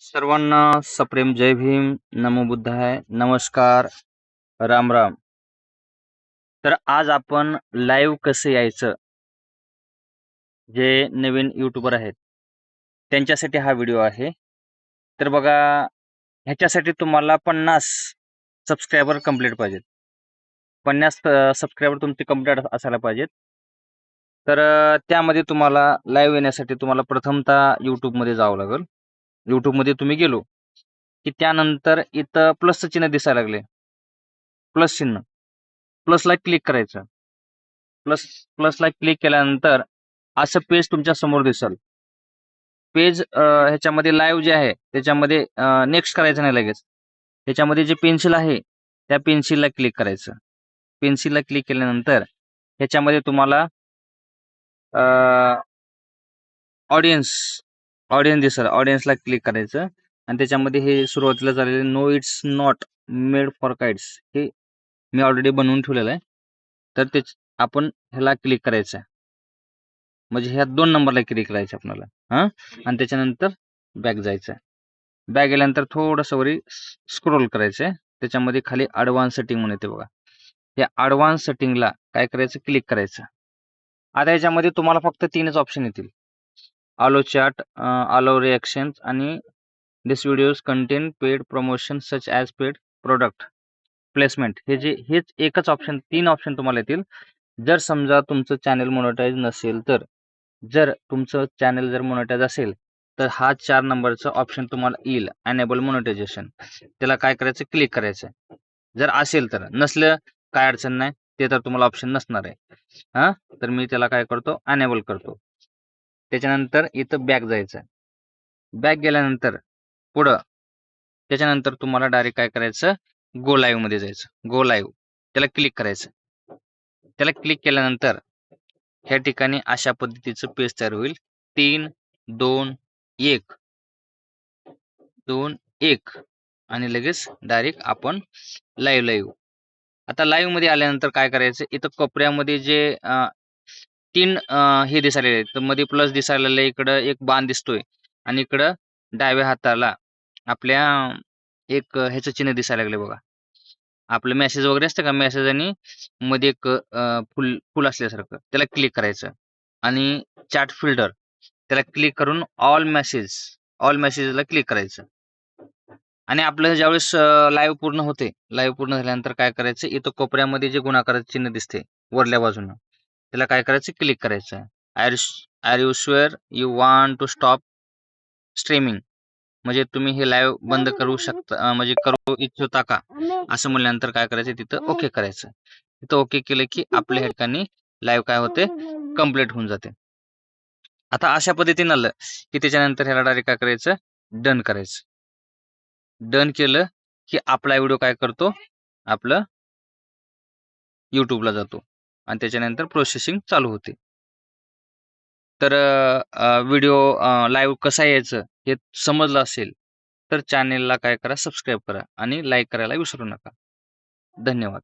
सर्वांना सप्रेम जय भीम. नमो बुद्धाय. नमस्कार. राम राम. तर आज आपण लाईव्ह कसं यायचं? जे नवीन युट्यूबर आहेत त्यांच्यासाठी हा व्हिडिओ आहे. तर बघा ह्याच्यासाठी तुम्हाला पन्नास सबस्क्रायबर कंप्लीट पाहिजेत. पन्नास सबस्क्रायबर तुमचे कंप्लीट असायला पाहिजेत. तर त्यामध्ये तुम्हाला लाईव्ह येण्यासाठी तुम्हाला प्रथमतः यूट्यूबमध्ये जावं लागेल. यूट्यूबमध्ये तुम्ही गेलो की त्यानंतर इथं प्लसचं चिन्ह दिसायला लागले. प्लस चिन्ह. प्लसला क्लिक करायचं. प्लस प्लसला क्लिक केल्यानंतर असं पेज तुमच्यासमोर दिसल. पेज ह्याच्यामध्ये लाईव्ह जे आहे त्याच्यामध्ये नेक्स्ट करायचं नाही लगेच. त्याच्यामध्ये जे पेन्सिल आहे त्या पेन्सिलला क्लिक करायचं. पेन्सिलला क्लिक केल्यानंतर ह्याच्यामध्ये तुम्हाला ऑडियन्स ऑडियन्स दिसेल ऑडियन्सला क्लिक करायचं. आणि त्याच्यामध्ये हे सुरुवातीला झालेले no it's not made for kites हे मी ऑलरेडी बनवून ठेवलेलं आहे. तर ते आपण ह्याला क्लिक करायचं म्हणजे ह्या दोन नंबरला क्लिक करायचं आपल्याला. हां? आणि त्याच्यानंतर बॅग जायचं आहे. गेल्यानंतर थोडंसं वरी स्क्रोल करायचं आहे. त्याच्यामध्ये खाली ॲडव्हान्स सेटिंग म्हणून येते बघा. या ॲडव्हान्स सेटिंगला काय करायचं? क्लिक करायचं. आता याच्यामध्ये तुम्हाला फक्त तीनच ऑप्शन येतील. आलो चॅट आलो रिॲक्शन आणि this videos content paid promotion such as paid product placement हे जे हेच एकच ऑप्शन तीन ऑप्शन तुम्हाला येतील. जर समजा तुमचं चॅनल मोनोटाईज नसेल तर जर तुमचं चॅनल जर मोनोटाईज असेल तर हा चार नंबरचा ऑप्शन तुम्हाला येईल. अनेबल मोनोटायझेशन त्याला काय करायचं? क्लिक करायचं जर असेल तर नसलं काय अडचण नाही ते तर तुम्हाला ऑप्शन नसणार आहे. हां? तर मी त्याला काय करतो? अनेबल करतो. त्याच्यानंतर इथं बॅक जायचं. बॅक गेल्यानंतर पुढं त्याच्यानंतर तुम्हाला डायरेक्ट काय करायचं? गो लाईव्हमध्ये जायचं. गो लाईव्ह त्याला क्लिक करायचं. त्याला क्लिक केल्यानंतर ह्या ठिकाणी अशा पद्धतीचं पेज तयार होईल. तीन दोन एक. दोन एक. आणि लगेच डायरेक्ट आपण लाईव्ह लाईव्ह आता लाईव्हमध्ये आल्यानंतर काय करायचं? इथं कोपऱ्यामध्ये जे तीन हे दिसायला आहेत. तर मध्ये प्लस दिसायला इकडं एक बाण दिसतोय आणि इकडं डाव्या हाताला आपल्या एक ह्याचं चिन्ह दिसायला लागले बघा. आपलं मेसेज वगैरे असतं का? मेसेज आणि मध्ये एक फुल फुल असल्यासारखं. त्याला क्लिक करायचं. आणि चॅट फिल्टर त्याला क्लिक करून ऑल मेसेज ऑल मेसेजला क्लिक करायचं. आणि आपलं ज्यावेळेस लाईव्ह पूर्ण होते लाईव्ह पूर्ण झाल्यानंतर काय करायचं? इथं कोपऱ्यामध्ये जे गुणाकाराचं चिन्ह दिसते वरल्या बाजूनं. त्याला काय करायचं? क्लिक करायचं. Are are you sure you want to stop streaming म्हणजे तुम्ही हे लाईव्ह बंद करू शकता म्हणजे करू इच्छिता का? असं म्हणल्यानंतर काय करायचं? तिथं ओके करायचं. तिथं ओके केलं की आपल्या ह्या ठिकाणी लाईव्ह काय होते? कंप्लीट होऊन जाते. आता अशा पद्धतीने आलं की त्याच्यानंतर ह्याला डायरेक्ट काय करायचं? डन करायचं. डन केलं की आपला व्हिडिओ काय करतो? आपलं यूट्यूबला जातो. आणि त्याच्यानंतर प्रोसेसिंग चालू होते. तर व्हिडिओ लाईव्ह कसा यायचं हे समजलं असेल तर चॅनेलला काय करा सबस्क्राईब करा आणि लाईक करायला विसरू नका. धन्यवाद.